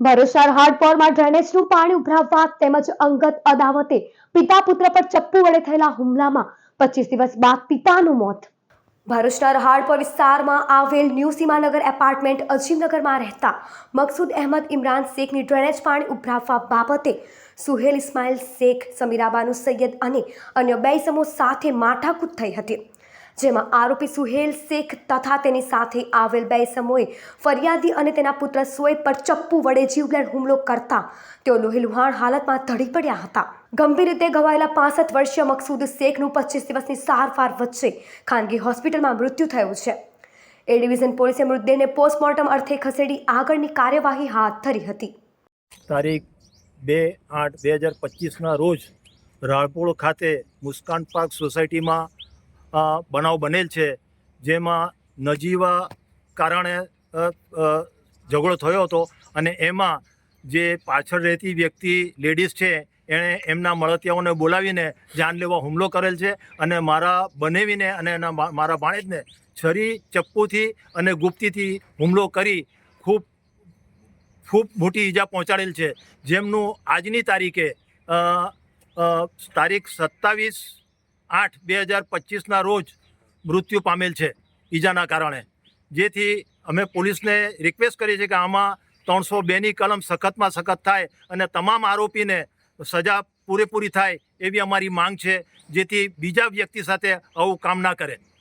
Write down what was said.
ભરૂચના હાર્ડપોરમાં ડ્રેનેજનું પાણી ઉભરાવવા તેમજ અંગત અદાવતે પિતા પુત્ર પર ચપ્પુ વડે થયેલા હુમલામાં પચીસ દિવસ બાદ પિતાનું મોત. ભરૂચના રહાડપોર વિસ્તારમાં આવેલ ન્યૂ સીમાનગર એપાર્ટમેન્ટ અજીમનગરમાં રહેતા મકસૂદ અહેમદ ઇમરાન શેખની ડ્રેનેજ પાણી ઉભરાવવા બાબતે સુહેલ ઇસ્માઇલ શેખ, સમીરાબાનુ સૈયદ અને અન્ય બે સમૂહ સાથે માથાકૂટ થઈ હતી. જેમાં આરોપી સુહેલ શેખ તથા તેની સાથે આવેલ બે સમૂહે ફરિયાદી અને તેના પુત્ર સોય પર ચપ્પુ વડે જીવલેણ હુમલો કરતા તેઓ લોહીલુહાણ હાલતમાં ધડી પડ્યા હતા. ગંભીર રીતે ઘવાયેલા પાસઠ વર્ષીય મકસૂદ શેખનું પચીસ દિવસની સારવાર વચ્ચે ખાનગી હોસ્પિટલમાં મૃત્યુ થયું છે. એ ડિવિઝન પોલીસે મૃતદેહને પોસ્ટમોર્ટમ અર્થે ખસેડી આગળની કાર્યવાહી હાથ ધરી હતી. તારીખ બે આઠ બે હજાર પચીસના રોજ રાળપોળ ખાતે મુસ્કાન પાર્ક સોસાયટીમાં બનાવ બનેલ છે, જેમાં નજીવા કારણે ઝઘડો થયો હતો અને એમાં જે પાછળ રહેતી વ્યક્તિ, લેડીઝ છે, એણે એમના મળતિયાઓને બોલાવીને જાન લેવા હુમલો કરેલ છે અને મારા બનેવીને અને એના મારા ભાણેજને છરી ચપ્પુથી અને ગુપ્તીથી હુમલો કરી ખૂબ ખૂબ મોટી ઈજા પહોંચાડેલ છે. જેમનું આજની તારીખે તારીખ સત્તાવીસ આઠ બે હજાર પચીસના રોજ મૃત્યુ પામેલ છે ઈજાના કારણે. જેથી અમે પોલીસને રિક્વેસ્ટ કરીએ છીએ કે આમાં ત્રણસો બેની કલમ સખતમાં સખત થાય અને તમામ આરોપીને સજા પૂરેપૂરી થાય એવી અમારી માંગ છે, જેથી બીજા વ્યક્તિ સાથે આવું કામ ના કરે.